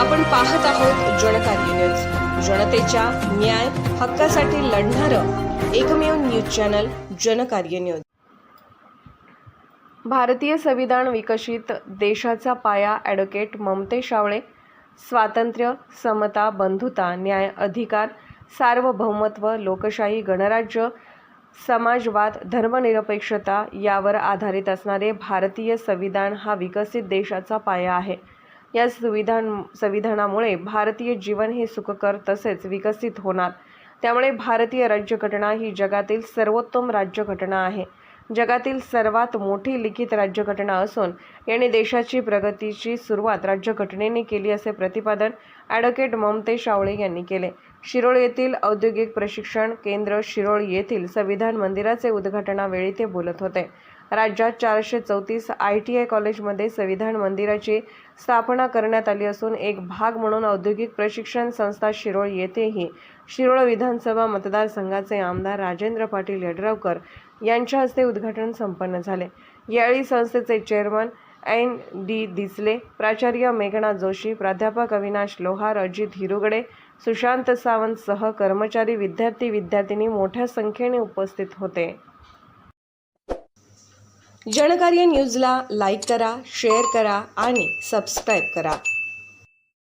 आपण पाहत आहोत जनकार्य न्यूज. जनतेच्या न्याय हक्कासाठी लढणारं एकमेव न्यूज चॅनल जनकार्य न्यूज. भारतीय संविधान विकसित देशाचा पाया ॲडव्होकेट ममते शावळे स्वातंत्र्य समता बंधुता न्याय अधिकार सार्वभौमत्व लोकशाही गणराज्य समाजवाद धर्मनिरपेक्षता यावर आधारित असणारे भारतीय संविधान हा विकसित देशाचा पाया आहे. या सुविधां संविधानामुळे भारतीय जीवन हे सुखकर तसेच विकसित होणार. त्यामुळे भारतीय राज्यघटना ही जगातील सर्वोत्तम राज्यघटना आहे. जगातील सर्वात मोठी लिखित राज्यघटना असून याने देशाची प्रगतीची सुरुवात राज्यघटनेने केली असे प्रतिपादन ॲडव्होकेट ममते शावळे यांनी केले. शिरोळ येथील औद्योगिक प्रशिक्षण केंद्र शिरोळ येथील संविधान मंदिराचे उद्घाटनावेळी ते बोलत होते. राज्यात चारशे चौतीस आय टी आय कॉलेजमध्ये संविधान मंदिराची स्थापना करण्यात आली असून एक भाग म्हणून औद्योगिक प्रशिक्षण संस्था शिरोळ येथेही शिरोळ विधानसभा मतदारसंघाचे आमदार राजेंद्र पाटील यड्रावकर यांच्या हस्ते उद्घाटन संपन्न झाले. यावेळी संस्थेचे चेअरमन एन डी दिसले प्राचार्य मेघना जोशी प्राध्यापक अविनाश लोहार अजित हिरुगडे सुशांत सावंत सह कर्मचारी विद्यार्थी विद्यार्थिनी मोठ्या संख्येने उपस्थित होते. जनकार्य न्यूजला लाईक करा शेअर करा आणि सबस्क्राईब करा.